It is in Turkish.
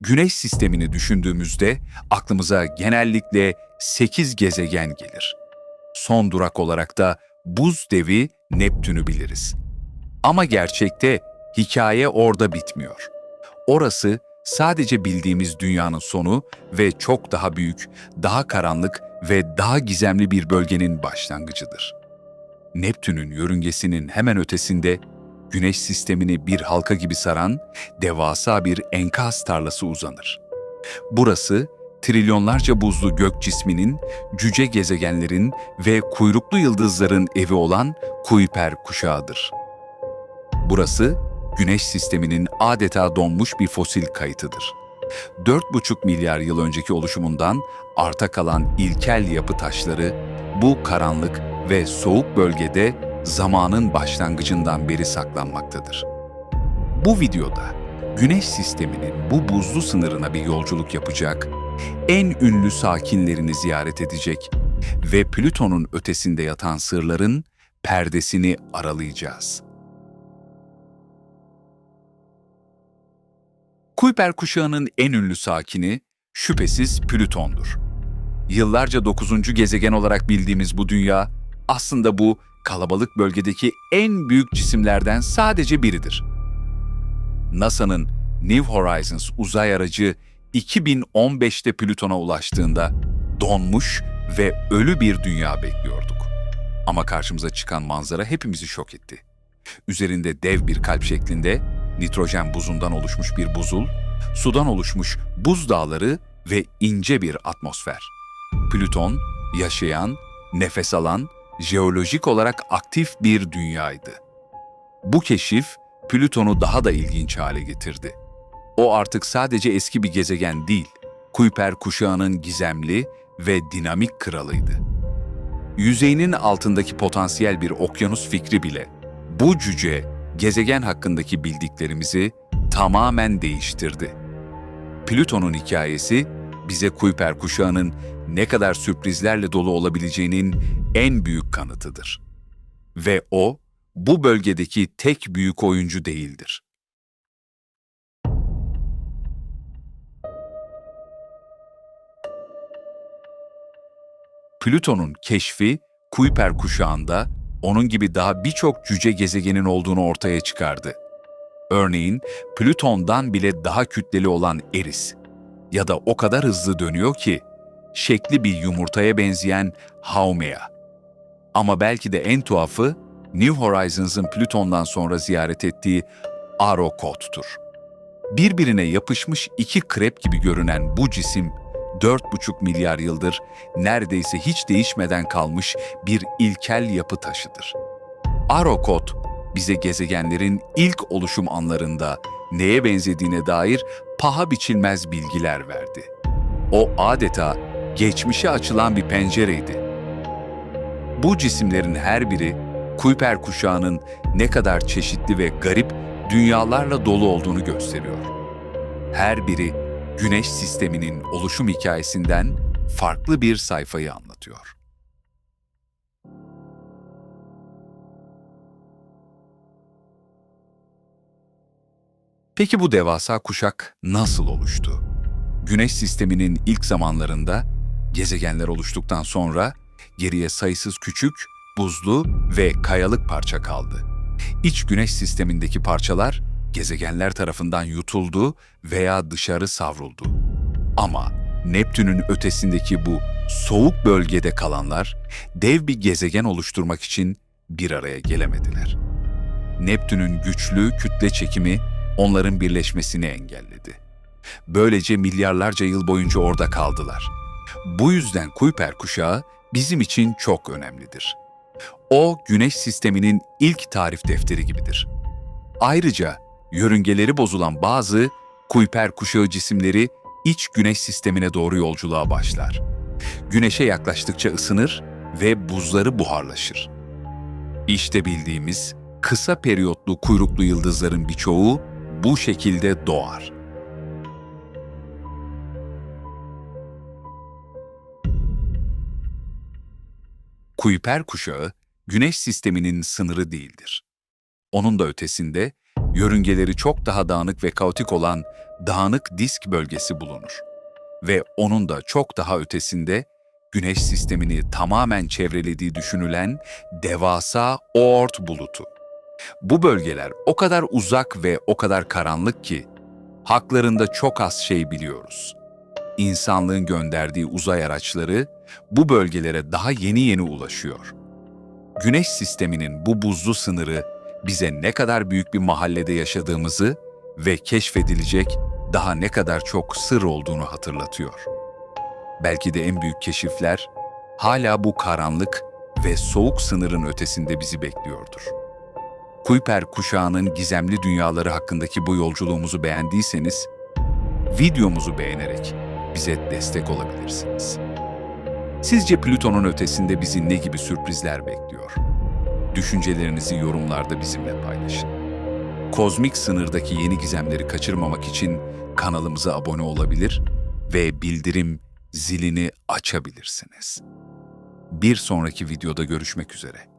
Güneş sistemini düşündüğümüzde aklımıza genellikle 8 gezegen gelir. Son durak olarak da buz devi Neptün'ü biliriz. Ama gerçekte hikaye orada bitmiyor. Orası sadece bildiğimiz dünyanın sonu ve çok daha büyük, daha karanlık ve daha gizemli bir bölgenin başlangıcıdır. Neptün'ün yörüngesinin hemen ötesinde Güneş sistemini bir halka gibi saran devasa bir enkaz tarlası uzanır. Burası trilyonlarca buzlu gök cisminin, cüce gezegenlerin ve kuyruklu yıldızların evi olan Kuiper kuşağıdır. Burası Güneş sisteminin adeta donmuş bir fosil kayıtıdır. 4,5 milyar yıl önceki oluşumundan arta kalan ilkel yapı taşları bu karanlık ve soğuk bölgede zamanın başlangıcından beri saklanmaktadır. Bu videoda Güneş sisteminin bu buzlu sınırına bir yolculuk yapacak, en ünlü sakinlerini ziyaret edecek ve Plüton'un ötesinde yatan sırların perdesini aralayacağız. Kuiper kuşağının en ünlü sakini şüphesiz Plüton'dur. Yıllarca dokuzuncu gezegen olarak bildiğimiz bu dünya aslında bu kalabalık bölgedeki en büyük cisimlerden sadece biridir. NASA'nın New Horizons uzay aracı 2015'te Plüton'a ulaştığında donmuş ve ölü bir dünya bekliyorduk. Ama karşımıza çıkan manzara hepimizi şok etti. Üzerinde dev bir kalp şeklinde nitrojen buzundan oluşmuş bir buzul, sudan oluşmuş buz dağları ve ince bir atmosfer. Plüton, yaşayan, nefes alan, jeolojik olarak aktif bir dünyaydı. Bu keşif Plüton'u daha da ilginç hale getirdi. O artık sadece eski bir gezegen değil, Kuiper kuşağının gizemli ve dinamik kralıydı. Yüzeyinin altındaki potansiyel bir okyanus fikri bile bu cüce gezegen hakkındaki bildiklerimizi tamamen değiştirdi. Plüton'un hikayesi bize Kuiper kuşağının ne kadar sürprizlerle dolu olabileceğinin en büyük kanıtıdır. Ve o, bu bölgedeki tek büyük oyuncu değildir. Plüton'un keşfi Kuiper kuşağında onun gibi daha birçok cüce gezegenin olduğunu ortaya çıkardı. Örneğin Plüton'dan bile daha kütleli olan Eris ya da o kadar hızlı dönüyor ki şekli bir yumurtaya benzeyen Haumea. Ama belki de en tuhafı New Horizons'ın Plüton'dan sonra ziyaret ettiği Arrokoth'tur. Birbirine yapışmış iki krep gibi görünen bu cisim 4,5 milyar yıldır neredeyse hiç değişmeden kalmış bir ilkel yapı taşıdır. Arrokoth bize gezegenlerin ilk oluşum anlarında neye benzediğine dair paha biçilmez bilgiler verdi. O adeta geçmişe açılan bir pencereydi. Bu cisimlerin her biri Kuiper kuşağının ne kadar çeşitli ve garip dünyalarla dolu olduğunu gösteriyor. Her biri Güneş sisteminin oluşum hikayesinden farklı bir sayfayı anlatıyor. Peki bu devasa kuşak nasıl oluştu? Güneş sisteminin ilk zamanlarında gezegenler oluştuktan sonra geriye sayısız küçük, buzlu ve kayalık parça kaldı. İç güneş sistemindeki parçalar gezegenler tarafından yutuldu veya dışarı savruldu. Ama Neptün'ün ötesindeki bu soğuk bölgede kalanlar dev bir gezegen oluşturmak için bir araya gelemediler. Neptün'ün güçlü kütle çekimi onların birleşmesini engelledi. Böylece milyarlarca yıl boyunca orada kaldılar. Bu yüzden Kuiper kuşağı bizim için çok önemlidir. O, güneş sisteminin ilk tarif defteri gibidir. Ayrıca yörüngeleri bozulan bazı Kuiper kuşağı cisimleri iç güneş sistemine doğru yolculuğa başlar. Güneşe yaklaştıkça ısınır ve buzları buharlaşır. İşte bildiğimiz kısa periyotlu kuyruklu yıldızların birçoğu bu şekilde doğar. Kuiper kuşağı, Güneş sisteminin sınırı değildir. Onun da ötesinde Yörüngeleri çok daha dağınık ve kaotik olan dağınık disk bölgesi bulunur. Ve onun da çok daha ötesinde Güneş sistemini tamamen çevrelediği düşünülen devasa Oort bulutu. Bu bölgeler o kadar uzak ve o kadar karanlık ki haklarında çok az şey biliyoruz. İnsanlığın gönderdiği uzay araçları bu bölgelere daha yeni yeni ulaşıyor. Güneş sisteminin bu buzlu sınırı bize ne kadar büyük bir mahallede yaşadığımızı ve keşfedilecek daha ne kadar çok sır olduğunu hatırlatıyor. Belki de en büyük keşifler hala bu karanlık ve soğuk sınırın ötesinde bizi bekliyordur. Kuiper kuşağının gizemli dünyaları hakkındaki bu yolculuğumuzu beğendiyseniz, videomuzu beğenerek bize destek olabilirsiniz. Sizce Plüton'un ötesinde bizi ne gibi sürprizler bekliyor? Düşüncelerinizi yorumlarda bizimle paylaşın. Kozmik sınırdaki yeni gizemleri kaçırmamak için kanalımıza abone olabilir ve bildirim zilini açabilirsiniz. Bir sonraki videoda görüşmek üzere.